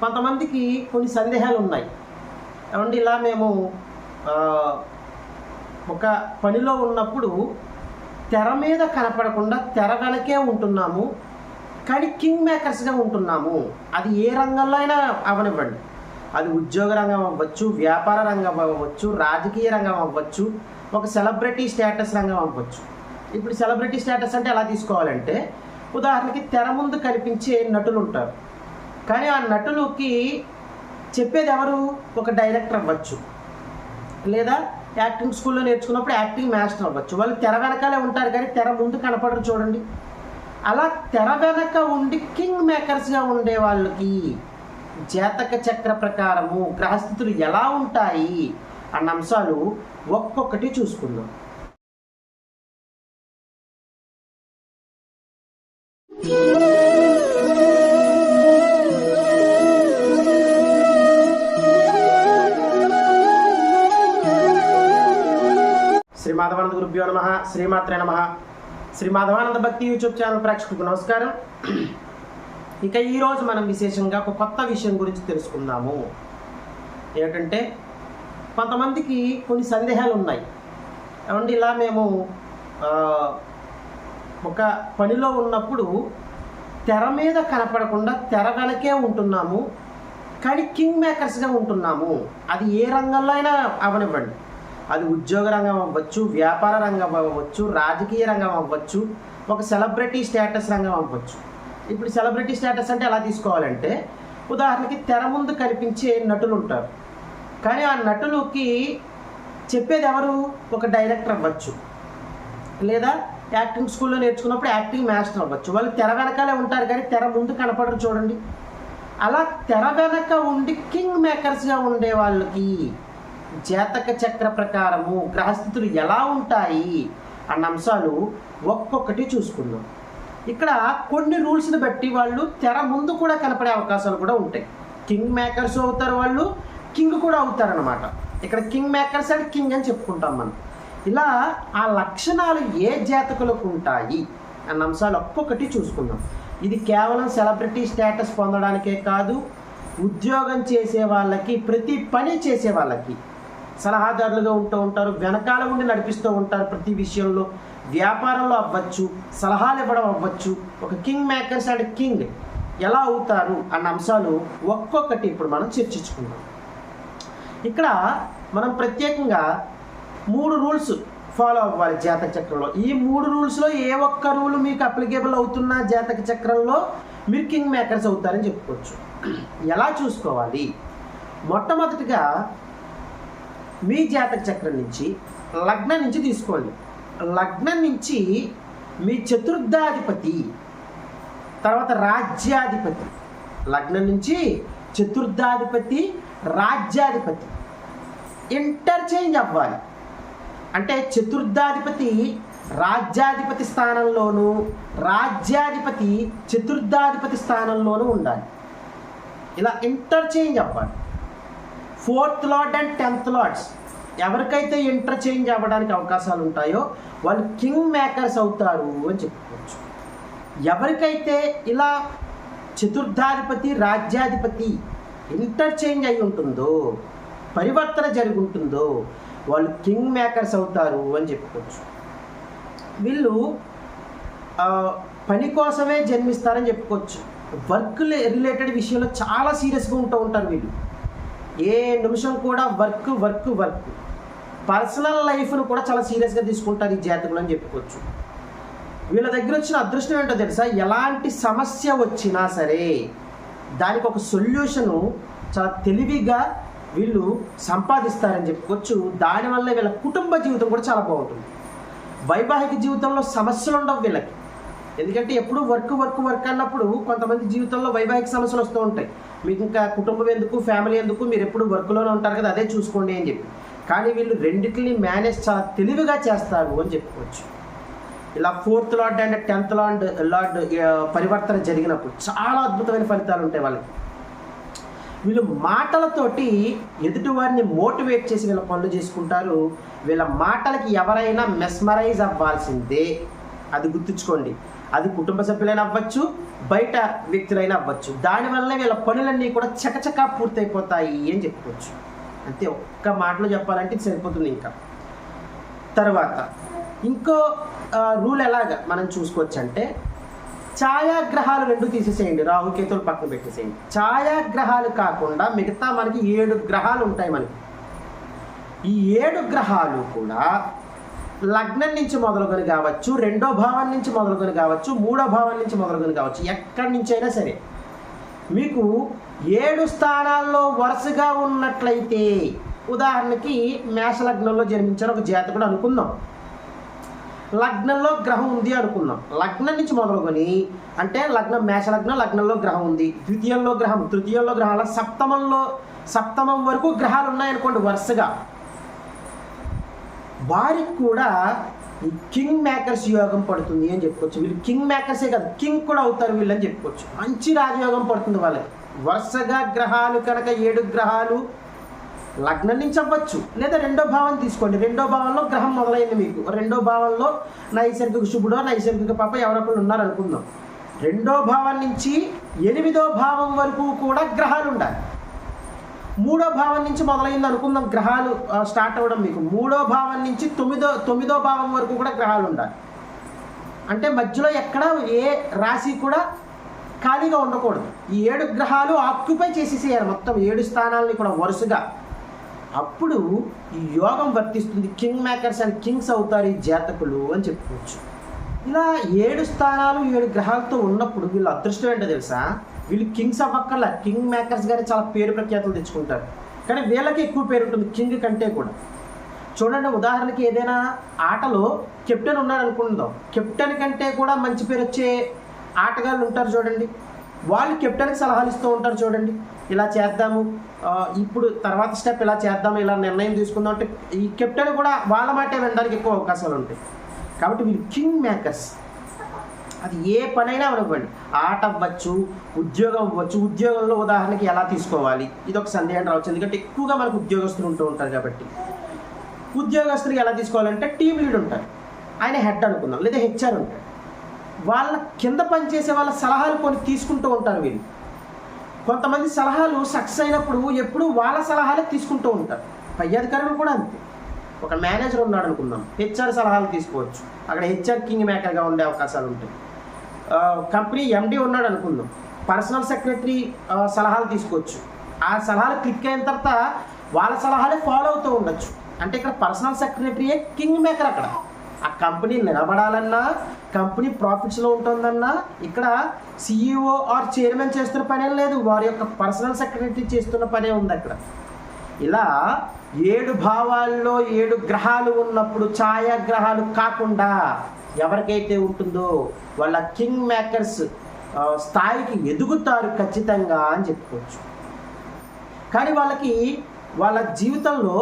కొంతమందికి కొన్ని సందేహాలు ఉన్నాయి ఏమంటే ఇలా మేము ఒక పనిలో ఉన్నప్పుడు తెర మీద కనపడకుండా తెర వెనకే ఉంటున్నాము. కానీ కింగ్ మేకర్స్గా ఉంటున్నాము. అది ఏ రంగంలో అయినా అవనివ్వండి. అది ఉద్యోగ రంగం అవ్వచ్చు వ్యాపార రంగం అవ్వచ్చు రాజకీయ రంగం అవ్వచ్చు ఒక సెలబ్రిటీ స్టేటస్ రంగం అవ్వచ్చు. ఇప్పుడు సెలబ్రిటీ స్టేటస్ అంటే ఎలా తీసుకోవాలంటే ఉదాహరణకి తెర ముందు కనిపించే నటులు ఉంటారు కానీ ఆ నటులకి చెప్పేది ఎవరు? ఒక డైరెక్టర్ అవ్వచ్చు. లేదా యాక్టింగ్ స్కూల్లో నేర్చుకున్నప్పుడు యాక్టింగ్ మాస్టర్ అవ్వచ్చు. వాళ్ళు తెర వెనకాలే ఉంటారు కానీ తెర ముందు కనపడరు చూడండి. అలా తెర వెనక ఉండి కింగ్ మేకర్స్గా ఉండే వాళ్ళకి జాతక చక్ర ప్రకారము గ్రహస్థితులు ఎలా ఉంటాయి అన్న అంశాలు ఒక్కొక్కటి చూసుకుందాం. మాధవానంద గురుభ్యో నమ. శ్రీమాత్రే నమ. శ్రీ మాధవానంద భక్తి యూట్యూబ్ ఛానల్ ప్రేక్షకులకు నమస్కారం. ఇక ఈరోజు మనం విశేషంగా ఒక కొత్త విషయం గురించి తెలుసుకుందాము. ఏంటంటే కొంతమందికి కొన్ని సందేహాలు ఉన్నాయి. ఏమంటే ఇలా మేము ఒక పనిలో ఉన్నప్పుడు తెర మీద కనపడకుండా తెర వెనకే ఉంటున్నాము. కానీ కింగ్ మేకర్స్గా ఉంటున్నాము. అది ఏ రంగంలో అయినా అవనివ్వండి. అది ఉద్యోగ రంగం అవ్వచ్చు వ్యాపార రంగం అవ్వచ్చు రాజకీయ రంగం అవ్వచ్చు ఒక సెలబ్రిటీ స్టేటస్ రంగం అవ్వచ్చు. ఇప్పుడు సెలబ్రిటీ స్టేటస్ అంటే ఎలా తీసుకోవాలంటే ఉదాహరణకి తెర ముందు కనిపించే నటులు ఉంటారు. కానీ ఆ నటులకి చెప్పేది ఎవరు? ఒక డైరెక్టర్ అవ్వచ్చు. లేదా యాక్టింగ్ స్కూల్లో నేర్చుకున్నప్పుడు యాక్టింగ్ మాస్టర్ అవ్వచ్చు. వాళ్ళు తెర వెనకాలే ఉంటారు కానీ తెర ముందు కనపడరు చూడండి. అలా తెర వెనక ఉండి కింగ్ మేకర్స్గా ఉండే వాళ్ళకి జాతక చక్ర ప్రకారము గ్రహస్థితులు ఎలా ఉంటాయి అన్న అంశాలు ఒక్కొక్కటి చూసుకుందాం. ఇక్కడ కొన్ని రూల్స్ని బట్టి వాళ్ళు తెర ముందు కూడా కనపడే అవకాశాలు కూడా ఉంటాయి. కింగ్ మేకర్స్ అవుతారు వాళ్ళు కింగ్ కూడా అవుతారనమాట ఇక్కడ కింగ్ మేకర్స్ అండ్ కింగ్ అని చెప్పుకుంటాం మనం. ఇలా ఆ లక్షణాలు ఏ జాతకులకు ఉంటాయి అన్న అంశాలు ఒక్కొక్కటి చూసుకుందాం. ఇది కేవలం సెలబ్రిటీ స్టేటస్ పొందడానికే కాదు ఉద్యోగం చేసే వాళ్ళకి ప్రతి పని చేసే వాళ్ళకి సలహాదారులుగా ఉంటూ ఉంటారు వెనకాల ఉండి నడిపిస్తూ ఉంటారు ప్రతి విషయంలో. వ్యాపారంలో అవ్వచ్చు సలహాలు ఇవ్వడం అవ్వచ్చు. ఒక కింగ్ మేకర్స్ అండ్ కింగ్ ఎలా అవుతారు అన్న అంశాలు ఒక్కొక్కటి ఇప్పుడు మనం చర్చించుకుందాం. ఇక్కడ మనం ప్రత్యేకంగా మూడు రూల్స్ ఫాలో అవ్వాలి జాతక చక్రంలో. ఈ మూడు రూల్స్లో ఏ ఒక్క రూల్ మీకు అప్లికేబుల్ అవుతున్న జాతక చక్రంలో మీరు కింగ్ మేకర్స్ అవుతారని చెప్పుకోవచ్చు. ఎలా చూసుకోవాలి? మొట్టమొదటిగా మీ జాతక చక్రం నుంచి లగ్నం నుంచి తీసుకోండి. లగ్నం నుంచి మీ చతుర్థాధిపతి తర్వాత రాజ్యాధిపతి. లగ్నం నుంచి చతుర్థాధిపతి రాజ్యాధిపతి. ఇంటర్చేంజ్ అవ్వాలి. అంటే చతుర్థాధిపతి రాజ్యాధిపతి స్థానంలోనూ రాజ్యాధిపతి చతుర్థాధిపతి స్థానంలోనూ ఉండాలి. ఇలా ఇంటర్చేంజ్ అవ్వాలి. Fourth lord and tenth lords ఎవరికైతే ఇంటర్చేంజ్ అవ్వడానికి అవకాశాలు ఉంటాయో వాళ్ళు కింగ్ మేకర్స్ అవుతారు అని చెప్పుకోవచ్చు. ఎవరికైతే ఇలా చతుర్థాధిపతి రాజ్యాధిపతి ఇంటర్చేంజ్ అయి ఉంటుందో పరివర్తన జరిగి ఉంటుందో వాళ్ళు కింగ్ మేకర్స్ అవుతారు అని చెప్పుకోవచ్చు. వీళ్ళు పని కోసమే జన్మిస్తారని చెప్పుకోవచ్చు. వర్క్ రిలేటెడ్ విషయంలో చాలా సీరియస్గా ఉంటూ ఉంటారు వీళ్ళు. ఏ నిమిషం కూడా వర్క్ వర్క్ వర్క్. పర్సనల్ లైఫ్ను కూడా చాలా సీరియస్గా తీసుకుంటారు ఈ జాతకులు అని చెప్పుకోవచ్చు. వీళ్ళ దగ్గర వచ్చిన అదృష్టం ఏంటో తెలుసా? ఎలాంటి సమస్య వచ్చినా సరే దానికి ఒక సొల్యూషను చాలా తెలివిగా వీళ్ళు సంపాదిస్తారని చెప్పుకోవచ్చు. దానివల్ల వీళ్ళ కుటుంబ జీవితం కూడా చాలా బాగుంటుంది. వైవాహిక జీవితంలో సమస్యలు ఉండవు వీళ్ళకి. ఎందుకంటే ఎప్పుడు వర్క్ వర్క్ వర్క్ అన్నప్పుడు కొంతమంది జీవితంలో వైవాహిక సమస్యలు వస్తూ ఉంటాయి. మీకు ఇంకా కుటుంబం ఎందుకు ఫ్యామిలీ ఎందుకు మీరు ఎప్పుడు వర్క్లోనే ఉంటారు కదా అదే చూసుకోండి అని చెప్పి. కానీ వీళ్ళు రెండింటిని మేనేజ్ చాలా తెలివిగా చేస్తారు అని చెప్పుకోవచ్చు. ఇలా fourth lord and tenth lord lord పరివర్తన జరిగినప్పుడు చాలా అద్భుతమైన ఫలితాలు ఉంటాయి వాళ్ళకి. వీళ్ళు మాటలతోటి ఎదుటివారిని మోటివేట్ చేసి వీళ్ళ పనులు చేసుకుంటారు. వీళ్ళ మాటలకి ఎవరైనా మెస్మరైజ్ అవ్వాల్సిందే. అది గుర్తుంచుకోండి. అది కుటుంబ సభ్యులైనా అవ్వచ్చు బయట వ్యక్తులైనా అవ్వచ్చు. దానివల్ల వీళ్ళ పనులన్నీ కూడా చకచకా పూర్తయిపోతాయి అని చెప్పుకోవచ్చు. అంతే ఒక్క మాటలో చెప్పాలంటే సరిపోతుంది ఇంకా. తర్వాత ఇంకో రూల్ ఎలాగ మనం చూసుకోవచ్చు అంటే ఛాయాగ్రహాలు రెండు తీసేసేయండి. రాహుకేతులు పక్కన పెట్టేసేయండి. ఛాయాగ్రహాలు కాకుండా మిగతా మనకి ఏడు గ్రహాలు ఉంటాయి మనకి. ఈ ఏడు గ్రహాలు కూడా లగ్నం నుంచి మొదలుకొని కావచ్చు రెండో భావం నుంచి మొదలుకొని కావచ్చు మూడో భావం నుంచి మొదలుకొని కావచ్చు ఎక్కడి నుంచి అయినా సరే. మీకు ఏడు స్థానాల్లో వరుసగా ఉన్నట్లయితే ఉదాహరణకి మేష లగ్నంలో జన్మించిన ఒక జాతకుడు అనుకుందాం. లగ్నంలో గ్రహం ఉంది అనుకుందాం. లగ్నం నుంచి మొదలుకొని అంటే లగ్నం మేష లగ్నం లగ్నంలో గ్రహం ఉంది. ద్వితీయంలో గ్రహం తృతీయంలో గ్రహాల సప్తమంలో సప్తమం వరకు గ్రహాలు ఉన్నాయనుకోండి వరుసగా. వారికి కూడా కింగ్ మేకర్స్ యోగం పడుతుంది అని చెప్పుకోవచ్చు వీళ్ళు కింగ్ మేకర్సే కాదు కింగ్ కూడా అవుతారు వీళ్ళని చెప్పుకోవచ్చు మంచి రాజయోగం పడుతుంది వాళ్ళకి. వరుసగా గ్రహాలు కనుక ఏడు గ్రహాలు లగ్నం నుంచి అవ్వచ్చు. లేదా రెండో భావం తీసుకోండి. రెండో భావంలో గ్రహం మొదలైంది మీకు. రెండో భావంలో నైసర్గిక శుభుడో నైసర్గిక పాప ఎవరొకరు ఉన్నారనుకుందాం. రెండో భావం నుంచి ఎనిమిదో భావం వరకు కూడా గ్రహాలు ఉండాలి. మూడో భావం నుంచి మొదలైంది అనుకుందాం. గ్రహాలు స్టార్ట్ అవ్వడం మీకు. మూడో భావం నుంచి తొమ్మిదో తొమ్మిదో భావం వరకు కూడా గ్రహాలు ఉండాలి. అంటే మధ్యలో ఎక్కడ ఏ రాశి కూడా ఖాళీగా ఉండకూడదు. ఈ ఏడు గ్రహాలు ఆక్యుపై చేసేసేయాలి మొత్తం. ఏడు స్థానాలని కూడా వరుసగా. అప్పుడు ఈ యోగం వర్తిస్తుంది. కింగ్ మేకర్స్ అండ్ కింగ్స్ అవుతారు ఈ జాతకులు అని చెప్పుకోవచ్చు. ఇలా ఏడు స్థానాలు ఏడు గ్రహాలతో ఉన్నప్పుడు వీళ్ళు అదృష్టం ఏంటో తెలుసా? వీళ్ళు కింగ్స్ అవ్వక్కర్లా కింగ్ మేకర్స్ గారి చాలా పేరు ప్రఖ్యాతులు తెచ్చుకుంటారు. కానీ వీళ్ళకి ఎక్కువ పేరు ఉంటుంది కింగ్ కంటే కూడా. చూడండి ఉదాహరణకి ఏదైనా ఆటలో కెప్టెన్ ఉన్నాడు కెప్టెన్ కంటే కూడా మంచి పేరు వచ్చే ఆటగాళ్ళు ఉంటారు చూడండి. వాళ్ళు కెప్టెన్కి సలహాలు ఇస్తూ ఉంటారు చూడండి. ఇలా చేద్దాము. ఇప్పుడు తర్వాత స్టెప్ ఇలా చేద్దాము ఇలా నిర్ణయం తీసుకుందాం అంటే ఈ కెప్టెన్ కూడా వాళ్ళ మాటే వినడానికి ఎక్కువ అవకాశాలు ఉంటాయి. కాబట్టి వీళ్ళు కింగ్ మేకర్స్. అది ఏ పనైనా అవ్వనివ్వండి. ఆట అవ్వచ్చు ఉద్యోగం అవ్వచ్చు ఉద్యోగంలో ఉదాహరణకి ఎలా తీసుకోవాలి? ఇది ఒక సందేహం రావచ్చు. ఎందుకంటే ఎక్కువగా మనకు ఉద్యోగస్తులు ఉంటూ ఉంటారు కాబట్టి. ఉద్యోగస్తులకి ఎలా తీసుకోవాలంటే టీం లీడ్ ఉంటారు. ఆయన హెడ్ అనుకుందాం లేదా హెచ్ఆర్ ఉంటాడు వాళ్ళ కింద పనిచేసే వాళ్ళ సలహాలు కొన్ని తీసుకుంటూ ఉంటారు వీళ్ళు. కొంతమంది సలహాలు సక్సెస్ అయినప్పుడు ఎప్పుడూ వాళ్ళ సలహాలే తీసుకుంటూ ఉంటారు. పై అధికారులు కూడా అంతే. ఒక మేనేజర్ ఉన్నాడు అనుకుందాం హెచ్ఆర్ సలహాలు తీసుకోవచ్చు. అక్కడ హెచ్ఆర్ కింగ్ మేకర్గా ఉండే అవకాశాలు ఉంటాయి. కంపెనీ ఎండి ఉన్నాడు అనుకుందాం. పర్సనల్ సెక్రటరీ సలహాలు తీసుకోవచ్చు. ఆ సలహాలు క్లిక్ అయిన తర్వాత వాళ్ళ సలహాలే ఫాలో అవుతూ ఉండొచ్చు. అంటే ఇక్కడ పర్సనల్ సెక్రటరీయే కింగ్ మేకర్ అక్కడ. ఆ కంపెనీ నిలబడాలన్నా కంపెనీ ప్రాఫిట్స్లో ఉంటుందన్నా ఇక్కడ సీఈఓ ఆర్ చైర్మన్ చేస్తున్న పనే లేదు. వారి యొక్క పర్సనల్ సెక్రటరీ చేస్తున్న పనే ఉంది అక్కడ. ఇలా ఏడు భావాల్లో ఏడు గ్రహాలు ఉన్నప్పుడు ఛాయాగ్రహాలు కాకుండా ఎవరికైతే ఉంటుందో వాళ్ళ కింగ్ మేకర్స్ స్థాయికి ఎదుగుతారు ఖచ్చితంగా అని చెప్పుకోవచ్చు. కానీ వాళ్ళకి వాళ్ళ జీవితంలో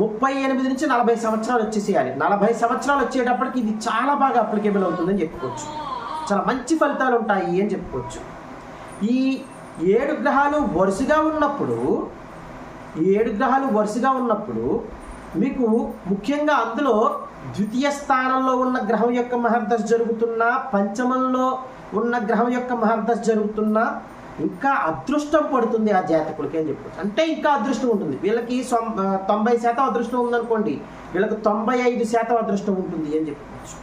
ముప్పై ఎనిమిది నుంచి నలభై సంవత్సరాలు వచ్చేసేయాలి. నలభై సంవత్సరాలు వచ్చేటప్పటికి ఇది చాలా బాగా అప్లికేబుల్ అవుతుందని చెప్పుకోవచ్చు. చాలా మంచి ఫలితాలు ఉంటాయి అని చెప్పుకోవచ్చు. ఈ ఏడు గ్రహాలు వరుసగా ఉన్నప్పుడు ఈ ఏడు గ్రహాలు వరుసగా ఉన్నప్పుడు మీకు ముఖ్యంగా అందులో ద్వితీయ స్థానంలో ఉన్న గ్రహం యొక్క మహర్దశ జరుగుతున్నా పంచమంలో ఉన్న గ్రహం యొక్క మహర్దశ జరుగుతున్నా ఇంకా అదృష్టం పడుతుంది ఆ జాతకులకి అని చెప్పచ్చు. అంటే ఇంకా అదృష్టం ఉంటుంది. వీళ్ళకి తొంభై శాతం అదృష్టం ఉందనుకోండి వీళ్ళకి తొంభై ఐదు శాతం అదృష్టం ఉంటుంది అని చెప్పుకోవచ్చు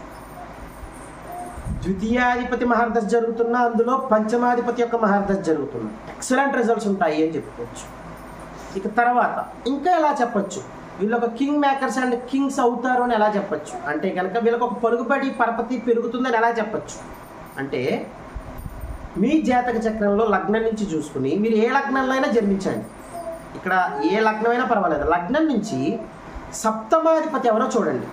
ద్వితీయాధిపతి మహర్దశ జరుగుతున్నా అందులో పంచమాధిపతి యొక్క మహర్దశ జరుగుతున్నా. ఎక్సలెంట్ రిజల్ట్స్ ఉంటాయి అని చెప్పుకోవచ్చు ఇక తర్వాత ఇంకా ఎలా చెప్పచ్చు? వీళ్ళు ఒక కింగ్ మేకర్స్ అండ్ కింగ్స్ అవుతారు అని ఎలా చెప్పచ్చు? అంటే కనుక వీళ్ళకి ఒక పరుగుబడి పరపతి పెరుగుతుందని ఎలా చెప్పచ్చు? అంటే మీ జాతక చక్రంలో లగ్నం నుంచి చూసుకుని మీరు ఏ లగ్నంలో అయినా జన్మించండి. ఇక్కడ ఏ లగ్నమైనా పర్వాలేదు. లగ్నం నుంచి సప్తమాధిపతి ఎవరో చూడండి.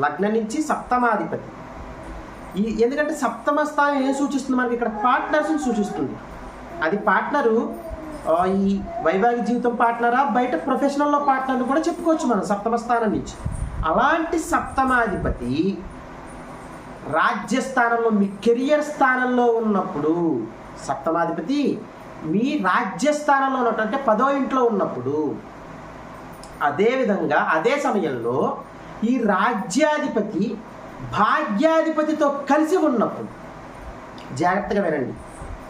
లగ్నం నుంచి సప్తమాధిపతి. ఈ ఎందుకంటే సప్తమ స్థానం ఏం సూచిస్తుంది? మనకి ఇక్కడ పార్ట్నర్స్ని సూచిస్తుంది. అది పార్ట్నరు ఈ వైవాహిక జీవితం పార్ట్నరా బయట ప్రొఫెషనల్లో పార్ట్నర్ని కూడా చెప్పుకోవచ్చు మనం సప్తమ స్థానం నుంచి. అలాంటి సప్తమాధిపతి రాజ్యస్థానంలో మీ కెరియర్ స్థానంలో ఉన్నప్పుడు సప్తమాధిపతి మీ రాజ్యస్థానంలో ఉన్నట్టు అంటే పదో ఇంట్లో ఉన్నప్పుడు అదేవిధంగా అదే సమయంలో ఈ రాజ్యాధిపతి భాగ్యాధిపతితో కలిసి ఉన్నప్పుడు జాగ్రత్తగా వినండి.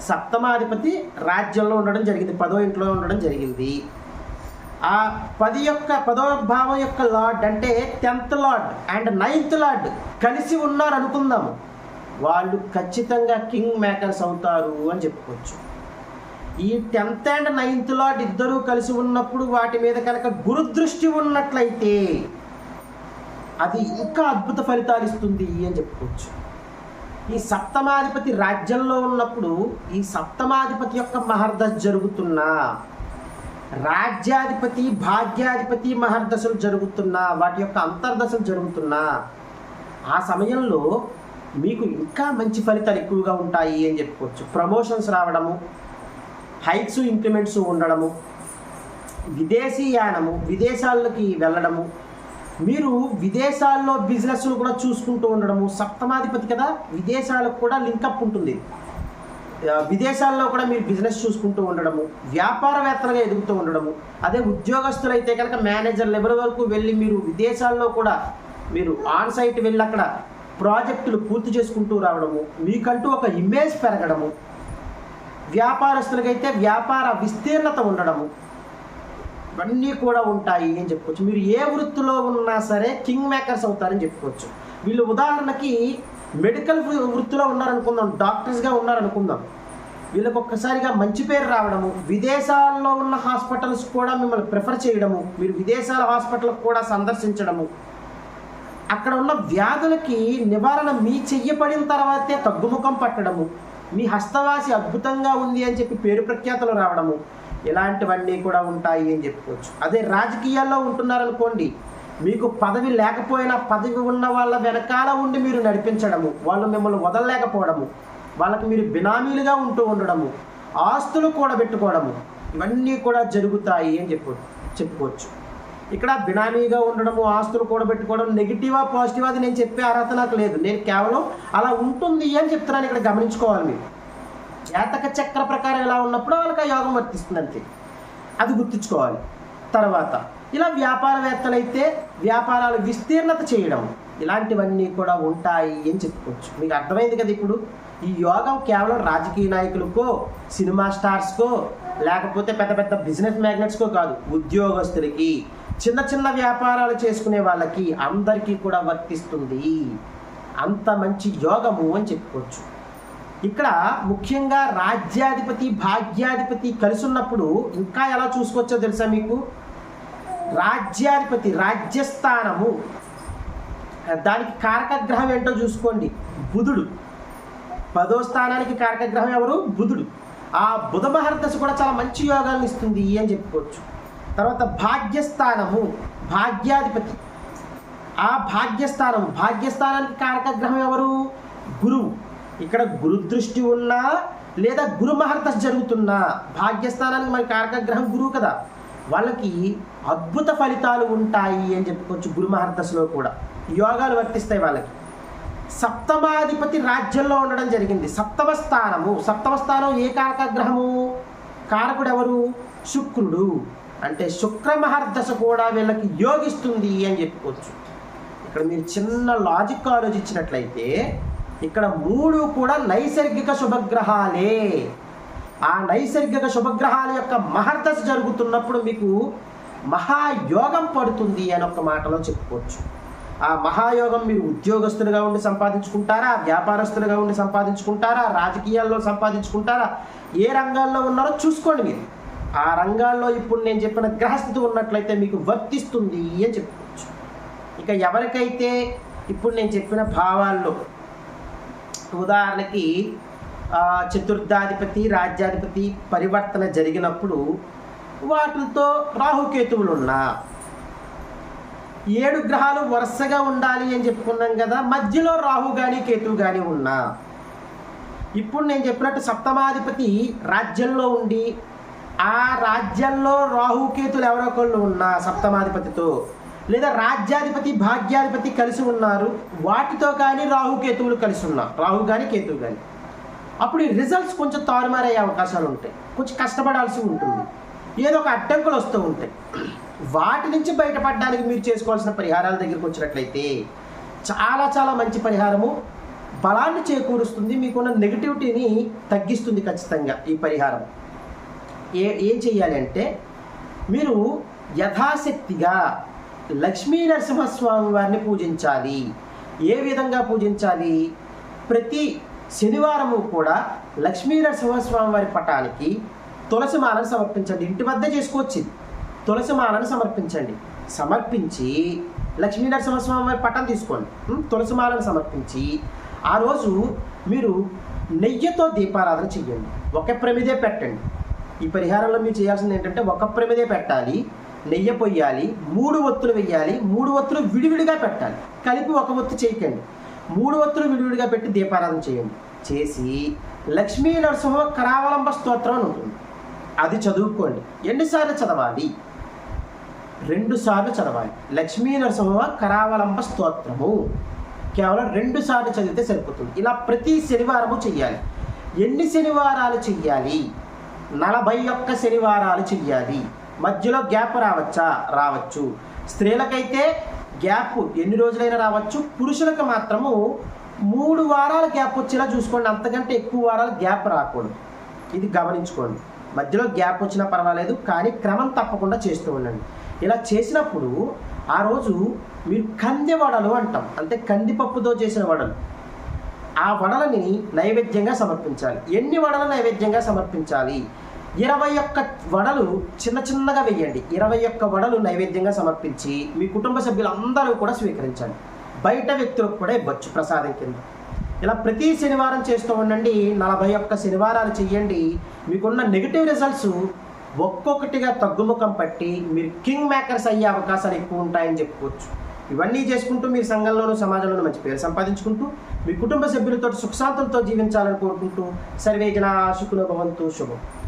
సప్తమాధిపతి రాజ్యంలో ఉండడం జరిగింది పదో ఇంట్లో ఉండడం జరిగింది. ఆ పది యొక్క పదో భావం యొక్క లార్డ్ అంటే tenth lord and ninth lord కలిసి ఉన్నారు అనుకుందాము వాళ్ళు ఖచ్చితంగా కింగ్ మేకర్స్ అవుతారు అని చెప్పుకోవచ్చు. ఈ టెన్త్ అండ్ నైన్త్ లార్డ్ ఇద్దరూ కలిసి ఉన్నప్పుడు వాటి మీద కనుక గురుదృష్టి ఉన్నట్లయితే అది ఇంకా అద్భుత ఫలితాలు ఇస్తుంది అని చెప్పుకోవచ్చు. ఈ సప్తమాధిపతి రాజ్యంలో ఉన్నప్పుడు ఈ సప్తమాధిపతి యొక్క మహర్దశ జరుగుతున్నా రాజ్యాధిపతి భాగ్యాధిపతి మహర్దశలు జరుగుతున్నా వాటి యొక్క అంతర్దశలు జరుగుతున్నా ఆ సమయంలో మీకు ఇంకా మంచి ఫలితాలు ఎక్కువగా ఉంటాయి అని చెప్పుకోవచ్చు. ప్రమోషన్స్ రావడము హైక్స్ ఇంక్రిమెంట్స్ ఉండడము విదేశీ యానము విదేశాలకి వెళ్ళడము మీరు విదేశాల్లో బిజినెస్లు కూడా చూసుకుంటూ ఉండడము సప్తమాధిపతి కదా విదేశాలకు కూడా లింకప్ ఉంటుంది. విదేశాల్లో కూడా మీరు బిజినెస్ చూసుకుంటూ ఉండడము వ్యాపారవేత్తలుగా ఎదుగుతూ ఉండడము అదే ఉద్యోగస్తులు అయితే కనుక మేనేజర్ లెవెల్ వరకు వెళ్ళి మీరు విదేశాల్లో కూడా మీరు ఆన్ సైట్ వెళ్ళి అక్కడ ప్రాజెక్టులు పూర్తి చేసుకుంటూ రావడము మీకంటూ ఒక ఇమేజ్ పెరగడము వ్యాపారస్తులకైతే వ్యాపార విస్తీర్ణత ఉండడము ఇవన్నీ కూడా ఉంటాయి అని చెప్పుకోవచ్చు. మీరు ఏ వృత్తిలో ఉన్నా సరే కింగ్ మేకర్స్ అవుతారని చెప్పుకోవచ్చు. వీళ్ళు ఉదాహరణకి మెడికల్ వృత్తిలో ఉన్నారనుకుందాం డాక్టర్స్గా ఉన్నారనుకుందాం. వీళ్ళకి ఒక్కసారిగా మంచి పేరు రావడము విదేశాల్లో ఉన్న హాస్పిటల్స్ కూడా మిమ్మల్ని ప్రిఫర్ చేయడము మీరు విదేశాల హాస్పిటల్కి కూడా సందర్శించడము. అక్కడ ఉన్న వ్యాధులకి నివారణ మీ చెయ్యబడిన తర్వాతే తగ్గుముఖం పట్టడము. మీ హస్తవాసి అద్భుతంగా ఉంది అని చెప్పి పేరు ప్రఖ్యాతలు రావడము. ఇలాంటివన్నీ కూడా ఉంటాయి అని చెప్పుకోవచ్చు. అదే రాజకీయాల్లో ఉంటున్నారనుకోండి మీకు పదవి లేకపోయినా పదవి ఉన్న వాళ్ళ వెనకాల ఉండి మీరు నడిపించడము వాళ్ళు మిమ్మల్ని వదలలేకపోవడము వాళ్ళకి మీరు బినామీలుగా ఉంటూ ఉండడము ఆస్తులు కూడబెట్టుకోవడము ఇవన్నీ కూడా జరుగుతాయి అని చెప్పు చెప్పుకోవచ్చు. ఇక్కడ బినామీగా ఉండడము ఆస్తులు కూడబెట్టుకోవడం నెగిటివా పాజిటివా అది నేను చెప్పే అర్హత నాకు లేదు. నేను కేవలం అలా ఉంటుంది అని చెప్తున్నాను ఇక్కడ గమనించుకోవాలి మీరు. జాతక చక్ర ప్రకారం ఎలా ఉన్నప్పుడు వాళ్ళకి ఆ యోగం వర్తిస్తుంది అంతే. అది గుర్తుంచుకోవాలి. తర్వాత ఇలా వ్యాపారవేత్తలైతే వ్యాపారాలు విస్తీర్ణత చేయడం ఇలాంటివన్నీ కూడా ఉంటాయి అని చెప్పుకోవచ్చు. మీకు అర్థమైంది కదా ఇప్పుడు? ఈ యోగం కేవలం రాజకీయ నాయకులకో సినిమా స్టార్స్కో లేకపోతే పెద్ద పెద్ద బిజినెస్ మ్యాగ్నెట్స్కో కాదు ఉద్యోగస్తులకి చిన్న చిన్న వ్యాపారాలు చేసుకునే వాళ్ళకి అందరికీ కూడా వర్తిస్తుంది. అంత మంచి యోగము అని చెప్పుకోవచ్చు. ఇక్కడ ముఖ్యంగా రాజ్యాధిపతి భాగ్యాధిపతి కలిసి ఉన్నప్పుడు ఇంకా ఎలా చూసుకోవచ్చో తెలుసా మీకు? రాజ్యాధిపతి రాజ్యస్థానము. దానికి కారకగ్రహం ఏంటో చూసుకోండి. బుధుడు. పదో స్థానానికి కారకగ్రహం ఎవరు? బుధుడు. ఆ బుధ మహర్దశ కూడా చాలా మంచి యోగాలను ఇస్తుంది అని చెప్పుకోవచ్చు. తర్వాత భాగ్యస్థానము భాగ్యాధిపతి. ఆ భాగ్యస్థానం భాగ్యస్థానానికి కారకగ్రహం ఎవరు? గురువు. ఇక్కడ గురుదృష్టి ఉన్నా లేదా గురు మహర్దశ జరుగుతున్నా భాగ్యస్థానానికి మరి కారకగ్రహం గురువు కదా. వాళ్ళకి అద్భుత ఫలితాలు ఉంటాయి అని చెప్పుకోవచ్చు గురు మహర్దశలో కూడా. యోగాలు వర్తిస్తాయి వాళ్ళకి. సప్తమాధిపతి రాజ్యంలో ఉండడం జరిగింది. సప్తమ స్థానము. సప్తమ స్థానం ఏ కారకగ్రహము? కారకుడు ఎవరు శుక్రుడు. అంటే శుక్ర మహర్దశ కూడా వీళ్ళకి యోగిస్తుంది అని చెప్పుకోవచ్చు. ఇక్కడ మీరు చిన్న లాజిక్ ఆలోచించినట్లయితే ఇక్కడ మూడు కూడా నైసర్గిక శుభగ్రహాలే. ఆ నైసర్గిక శుభగ్రహాల యొక్క మహర్దశ జరుగుతున్నప్పుడు మీకు మహాయోగం పడుతుంది అని ఒక మాటలో చెప్పుకోవచ్చు. ఆ మహాయోగం మీరు ఉద్యోగస్తులుగా ఉండి సంపాదించుకుంటారా వ్యాపారస్తులుగా ఉండి సంపాదించుకుంటారా రాజకీయాల్లో సంపాదించుకుంటారా ఏ రంగాల్లో ఉన్నారో చూసుకోండి మీరు. ఆ రంగాల్లో ఇప్పుడు నేను చెప్పిన గ్రహస్థితి ఉన్నట్లయితే మీకు వర్తిస్తుంది అని చెప్పుకోవచ్చు. ఇక ఎవరికైతే ఇప్పుడు నేను చెప్పిన భావాల్లో ఉదాహరణకి చతుర్థాధిపతి రాజ్యాధిపతి పరివర్తన జరిగినప్పుడు వాటితో రాహుకేతువులు ఉన్నా ఏడు గ్రహాలు వరుసగా ఉండాలి అని చెప్పుకున్నాం కదా మధ్యలో రాహు కానీ కేతువు కానీ ఉన్నా. ఇప్పుడు నేను చెప్పినట్టు సప్తమాధిపతి రాజ్యంలో ఉండి ఆ రాజ్యంలో రాహుకేతులు ఎవరొకళ్ళు ఉన్నా సప్తమాధిపతితో. లేదా రాజ్యాధిపతి భాగ్యాధిపతి కలిసి ఉన్నారు. వాటితో కానీ రాహుకేతువులు కలిసి ఉన్నారు. రాహు కానీ కేతువు కానీ అప్పుడు ఈ రిజల్ట్స్ కొంచెం తారుమారయ్యే అవకాశాలు ఉంటాయి. కొంచెం కష్టపడాల్సి ఉంటుంది. ఏదో ఒక అడ్డంకులు వస్తూ ఉంటాయి. వాటి నుంచి బయటపడడానికి మీరు చేసుకోవాల్సిన పరిహారాల దగ్గరికి వచ్చినట్లయితే చాలా చాలా మంచి పరిహారము బలాన్ని చేకూరుస్తుంది. మీకున్న నెగిటివిటీని తగ్గిస్తుంది ఖచ్చితంగా ఈ పరిహారం. ఏ ఏం చెయ్యాలి అంటే మీరు యథాశక్తిగా లక్ష్మీ నరసింహస్వామి వారిని పూజించాలి. ఏ విధంగా పూజించాలి? ప్రతి శనివారము కూడా లక్ష్మీ నరసింహస్వామి వారి పటానికి తులసి మాలను సమర్పించండి. ఇంటి వద్ద చేసుకోవచ్చింది తులసి మాలను సమర్పించండి. సమర్పించి లక్ష్మీ నరసింహస్వామి వారి పటం తీసుకోండి. తులసి మాలను సమర్పించి ఆ రోజు మీరు నెయ్యితో దీపారాధన చెయ్యండి. ఒక ప్రమిదే పెట్టండి. ఈ పరిహారంలో మీరు చేయాల్సింది ఏంటంటే ఒక ప్రమిదే పెట్టాలి. నెయ్యి పొయ్యాలి మూడు ఒత్తులు వెయ్యాలి మూడు ఒత్తులు విడివిడిగా పెట్టాలి. కలిపి ఒక ఒత్తు చేయకండి. మూడు ఒత్తులు విడివిడిగా పెట్టి దీపారాధన చేయండి. చేసి లక్ష్మీ నరసింహ కరావలంబ స్తోత్రం అని ఉంటుంది. అది చదువుకోండి. ఎన్నిసార్లు చదవాలి? రెండు సార్లు చదవాలి. లక్ష్మీ నరసింహ కరావలంబ స్తోత్రము. కేవలం రెండు సార్లు చదివితే సరిపోతుంది. ఇలా ప్రతి శనివారము చెయ్యాలి. ఎన్ని శనివారాలు చెయ్యాలి? నలభై ఒక్క శనివారాలు చెయ్యాలి. మధ్యలో గ్యాప్ రావచ్చా? రావచ్చు. స్త్రీలకైతే గ్యాప్ ఎన్ని రోజులైనా రావచ్చు. పురుషులకు మాత్రము మూడు వారాల గ్యాప్ వచ్చేలా చూసుకోండి. అంతకంటే ఎక్కువ వారాలు గ్యాప్ రాకూడదు. ఇది గమనించుకోండి. మధ్యలో గ్యాప్ వచ్చినా పర్వాలేదు కానీ క్రమం తప్పకుండా చేస్తూ ఉండండి. ఇలా చేసినప్పుడు ఆ రోజు మీరు కంది వడలు అంటాం. అంటే కందిపప్పుతో చేసిన వడలు. ఆ వడలని నైవేద్యంగా సమర్పించాలి. ఎన్ని వడలు నైవేద్యంగా సమర్పించాలి? ఇరవై ఒక్క వడలు చిన్న చిన్నగా వెయ్యండి ఇరవై ఒక్క వడలు నైవేద్యంగా సమర్పించి మీ కుటుంబ సభ్యులందరూ కూడా స్వీకరించండి. బయట వ్యక్తులకు కూడా ఇవ్వచ్చు ప్రసాదం కింద. ఇలా ప్రతి శనివారం చేస్తూ ఉండండి. నలభై ఒక్క శనివారాలు చెయ్యండి మీకున్న నెగిటివ్ రిజల్ట్స్ ఒక్కొక్కటిగా తగ్గుముఖం పట్టి మీరు కింగ్ మేకర్స్ అయ్యే అవకాశాలు ఎక్కువ ఉంటాయని చెప్పుకోవచ్చు. ఇవన్నీ చేసుకుంటూ మీ సంఘంలోనూ సమాజంలోనూ మంచి పేరు సంపాదించుకుంటూ మీ కుటుంబ సభ్యులతో సుఖశాంతులతో జీవించాలని కోరుకుంటూ సర్వేజన జనా భవంతు శుభం.